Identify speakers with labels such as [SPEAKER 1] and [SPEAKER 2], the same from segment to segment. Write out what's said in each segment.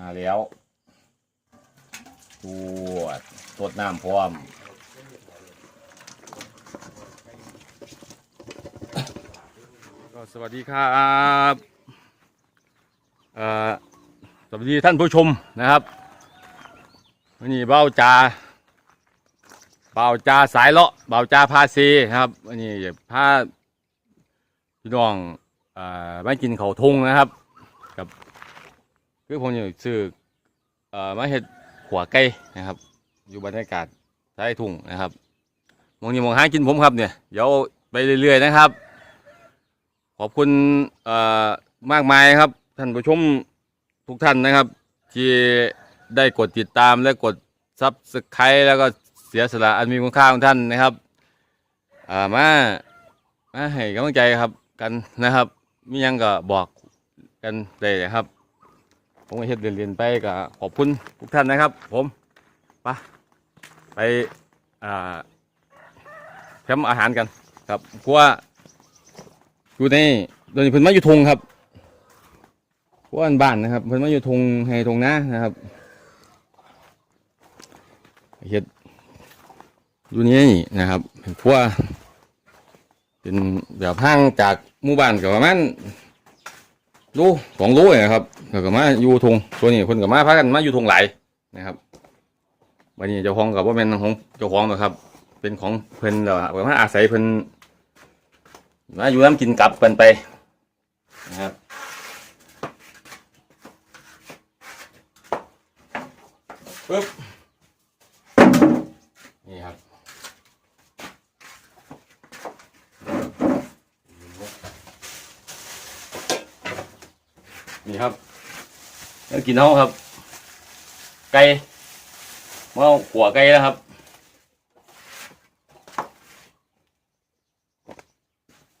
[SPEAKER 1] มาแล้วตรวจตรวจน้ำพร้อมก็สวัสดีครับอ่อสวัสดีท่านผู้ชมนะครับวันนี้เบ้าจาเบ้าจาสายเลาะเบ้าจาพาเซนะครับวันนี้พาพี่น้องอ่อมากินเขาทงนะครับ กับ คือผมอยู่ซื้อเอ่อมาเห็ดหัวไก่นะครับ อยู่บรรยากาศใต้ทุ่งนะครับมองนี่มองหากินผมครับเนี่ยเดี๋ยวไปเรื่อยๆนะครับ ขอบคุณเอ่อมากมายครับ ท่านผู้ชมทุกท่านนะครับ ที่ได้กดติดตามและกดซับสไครต์แล้วก็เสียสละอันมีคุณค่าของท่านนะครับอ่ามามาให้กำลังใจครับกันนะครับ มียังก็บอกกันได้เลยครับ ผมก็เฮ็ดเรียนๆไปก็ขอบคุณทุกท่านนะครับ ผมไปไปอ่าแคมป์อาหารกันครับเพราะว่าอยู่ในโดยเพิ่นมาอยู่ทงครับเพวกอันบ้านนะครับ เพิ่นมาอยู่ทงให้ทงนานะครับเฮ็ดอยู่นี่นะครับเป็นพวกเป็นแบบห้างจากหมู่บ้านกับประมาณ รูสองรูเนะครับแล้วก็มาอยู่ทงตัวนี้เพิ่นก็มาพากันมาอยู่ทงไหลนะครับวันนี้เจ้าของกับว่าเป็นของเจ้าของหรอกครับ เป็นของเพิ่นแล้วอะมาอาศัยเพิ่นมาอยู่น้ำกินกลับกันไปนะครับปึ๊บนี่ครับ นี่ครับแล้วกินเท่าครับ ไก่เมื่อหัวไก่นะครับ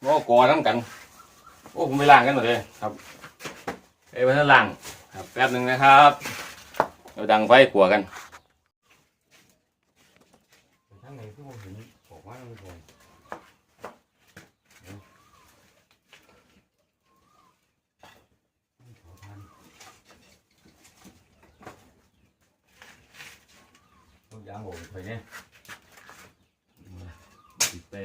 [SPEAKER 1] โอ้กอน้ำกัน โอ้ผมไปล้างกันหมดเลยครับเอ้ยไปนั่นล้างครับแป๊บหนึ่งนะครับ เราดังไฟขัวกันทางไหนที่ผมเห็นบอกว่าไม่พอ ต้องยางโง่ไป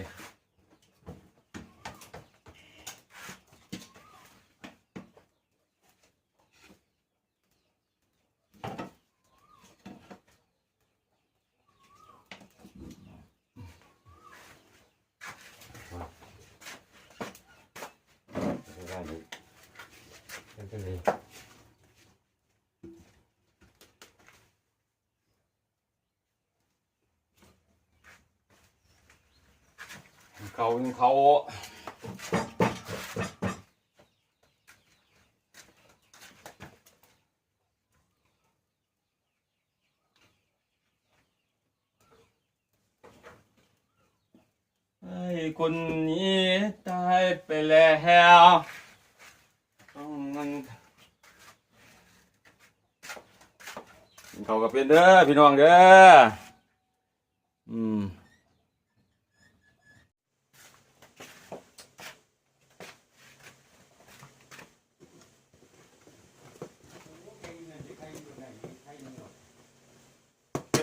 [SPEAKER 1] เนี่ยติดไปได้อยู่เป็นเป็นเลยเขาเขาไอ้คนนี้ตายไปแล้วมันเขาก็เป็นเด้อพี่น้องเด้ออืม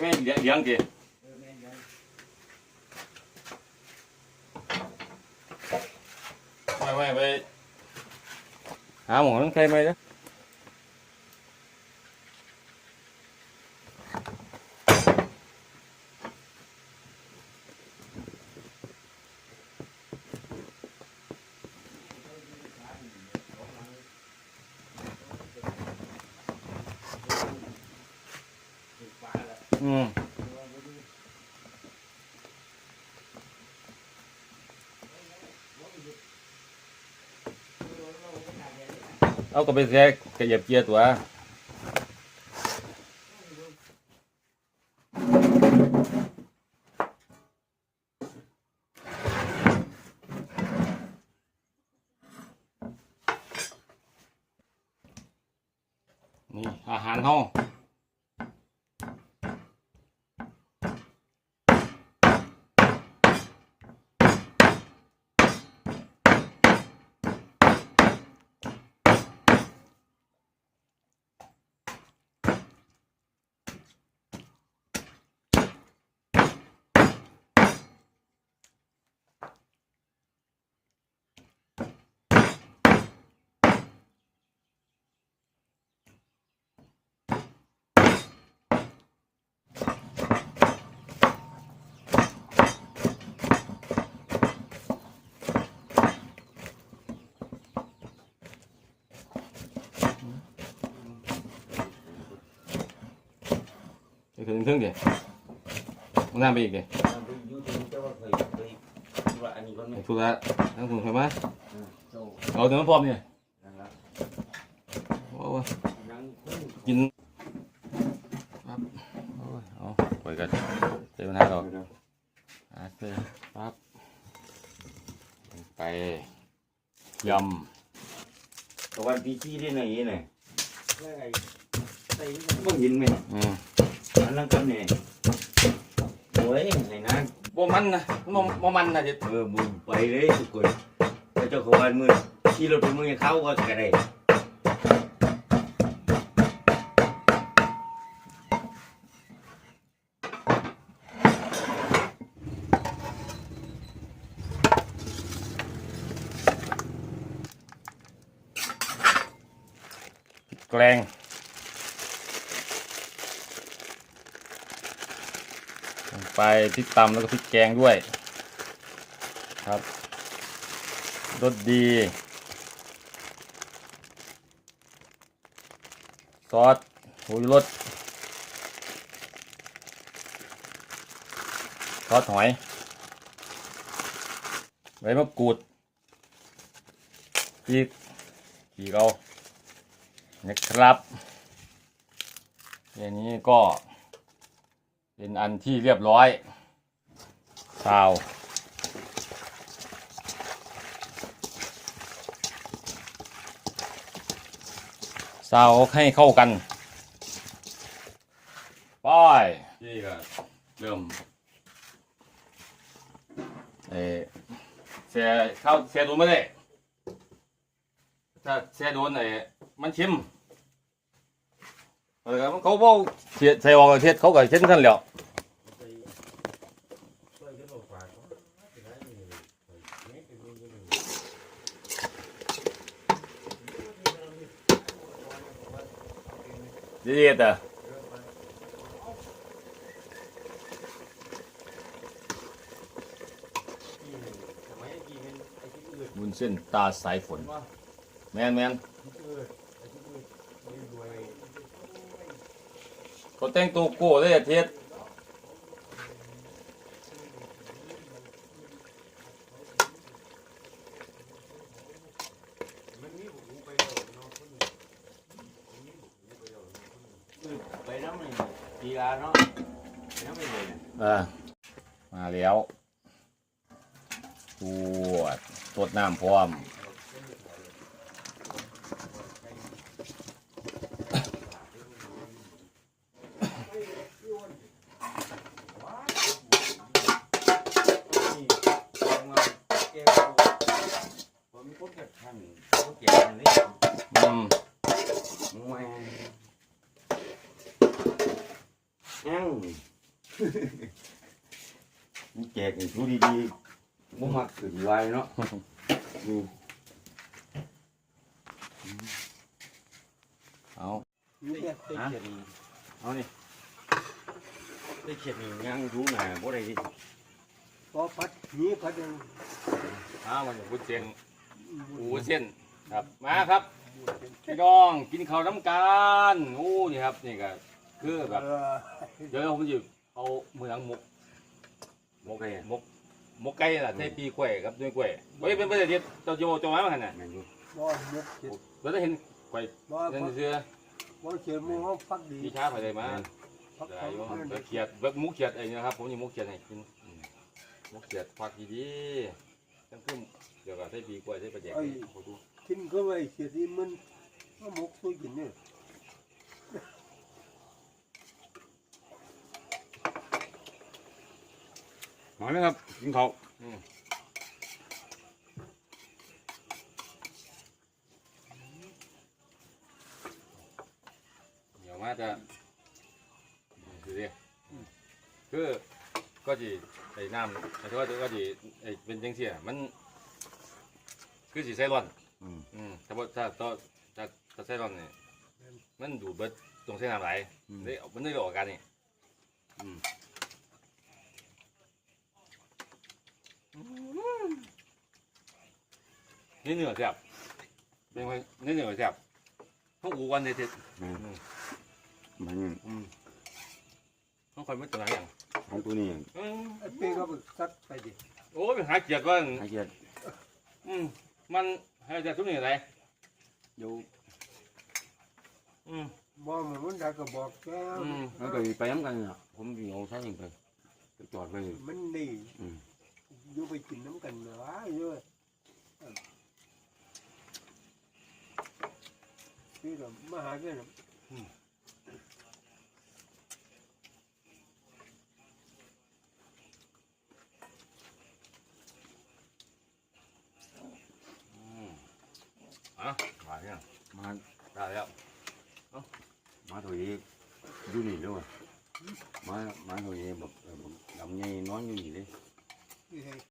[SPEAKER 1] ใช่ไหมเลี้ยงเลี้ยงกี่ไม่ไม่ไปหาหมอนั่งใครไหมเด้ออืมเอาก็ไปแค่กระ เหยียบเกียร์ตัวนี่อาหารห้อง ถึงถึงเดี๋ยวน้ำไปอีกเดี๋ยว
[SPEAKER 2] มันไปอยู่ที่เจ้าว่าเคยเคยว่าอันนี้คนไหม
[SPEAKER 1] ถูกแล้วทั้งคุณเคยไหมา
[SPEAKER 2] อืมเอา
[SPEAKER 1] ถึงน้ำพร้อมเนี่ยโอ้ยกินครับโอ้ยเอาไปกันเจอปัญหาเราอะเจอปั๊บไปยำ
[SPEAKER 2] ตะวันปีที่ได้ไหนเนี่ยบ่เห็นไหม
[SPEAKER 1] อืม
[SPEAKER 2] อันนั้นกันเนี่ยโอ้ยไหนนะ
[SPEAKER 1] บ่มันนะบ่บ่มันนะเด็ด
[SPEAKER 2] เออบุญไปเลยทุกคนพระเจ้าขวานมือขี่รถไปมือเขาก็กระได
[SPEAKER 1] แกลงลง ไปพริกตำแล้วก็พริกแกงด้วย ครับรสดี ซอสหูยรสซอสหอยใบมะกรูดพริกขี่เรานะครับอย่างนี้ก็ เป็นอันที่เรียบร้อยซาวซาวให้เข้ากันไป้ายนี่ก็เริ่มเออเสียเข้าเสียโดนไม่ได้ถ้าเสียโดนไอ้มันชิม เออเขาบอกเสียใส่ออกเทียดเขาก็เช่นกันแหล้วดีๆแต่บุญเส้นตาสายฝน แมนแมน เขาแต่งตัวโก้เลยอะเทียด
[SPEAKER 2] ไปน้ำเลยปีลาเนาะไปน้ำไปเลยเนี่ย
[SPEAKER 1] อ่ามาแล้วตรวจตรวจน้ำพร้อม
[SPEAKER 2] ผมมีคนกับท่านเขาแก่กันเลย
[SPEAKER 1] อืม
[SPEAKER 2] แม่ยังมันแจกให้ ดูดีๆบ่มักขึ้นไวเนาะนี่
[SPEAKER 1] เอา
[SPEAKER 2] ได้เขียนนี่
[SPEAKER 1] เอานี่
[SPEAKER 2] ได้เขียนนี่ยังดูหน้าบ่ได้ดิ
[SPEAKER 3] พอพัดนี้พัดยัง
[SPEAKER 1] เอามันบุญเส้นหูเส้นครับมาครับพี่น้องกินข้าวน้ำกันโอ้นี่ครับนี่ก็คือแบบ
[SPEAKER 3] เออ
[SPEAKER 1] เดี๋ยวผมจะเอาเมืองหมก
[SPEAKER 2] บ่ได้
[SPEAKER 1] หมกหมกไก่น่ะใส่ปีกล้วยครับด้วยกล้วยเฮ้ยเป็นประเด็นที่เจ้าโจโจมาขนาด
[SPEAKER 2] แม่นอยู่
[SPEAKER 3] บ่ยกเจ็ด
[SPEAKER 1] เราได้เห็นกล้วย
[SPEAKER 3] บ่
[SPEAKER 1] นั่นเสื้อ
[SPEAKER 3] บ่เขียนมือเขาฟักดี
[SPEAKER 1] พี่ช้าไปเลยมา
[SPEAKER 3] ฟัก
[SPEAKER 1] ได้
[SPEAKER 3] เขา
[SPEAKER 1] อยู่
[SPEAKER 3] เพื่อน
[SPEAKER 1] เบิกเขียดเบิกหมูเขียดเองนะครับผมยังหมูเขียดให้กินอืมหมูเขียดฟักดีๆทั้งขึ้นเดี๋ยวก็ใส่ปีกล้วยใส่ปลาแดกขอดู
[SPEAKER 3] กินก็ไว้เขียนที่มันมันหมกตัวกินเนี่ย
[SPEAKER 2] มาแล้วครับกินข้าว
[SPEAKER 1] เดี๋ยวมาจะดูดิคือก็จีไอ้น้ำไอ้ที่ว่าก็จีไอ้เป็นจังเสียมัน คือสีใส่ร้อน
[SPEAKER 2] อืม
[SPEAKER 1] อืมถ้าว่าถ้าถ้าถ้าถ้าใส่ร้อนนี่มันดูดเบิดตรงเส้นน้ำไหล
[SPEAKER 2] อืม
[SPEAKER 1] ได้มันได้ออกอาการนี่ นี่เหนือแซ่บเป็นไงนี่เหนือแซ่บพวกอูวันเนี่ยเท็ด
[SPEAKER 2] แม่น
[SPEAKER 1] อืม
[SPEAKER 2] มัน
[SPEAKER 1] อืมน้องคอยไม่ตัวไหนอย่าง
[SPEAKER 2] ของตัวนี้
[SPEAKER 1] เอ้ย
[SPEAKER 3] ไอ้เป้ก็ไปซัดไปดิ
[SPEAKER 1] โอ้ยไปหาเกียรติว่า
[SPEAKER 2] ให้เกียรติ
[SPEAKER 1] อืมมันให้เกียรติทุกนี่อะไร
[SPEAKER 2] เดี๋ยว
[SPEAKER 1] อืม
[SPEAKER 3] บ่มันมันได้ก็บอกแก
[SPEAKER 1] อืม
[SPEAKER 2] มันก็ไปน้ำกันน่ะผมสิเอาใช้ยังไปไปจอดไว้
[SPEAKER 3] มันนี่
[SPEAKER 2] อืม
[SPEAKER 3] อยู่ไปกินน้ำกันเหรอเยอะ พี่ก็มาหาแก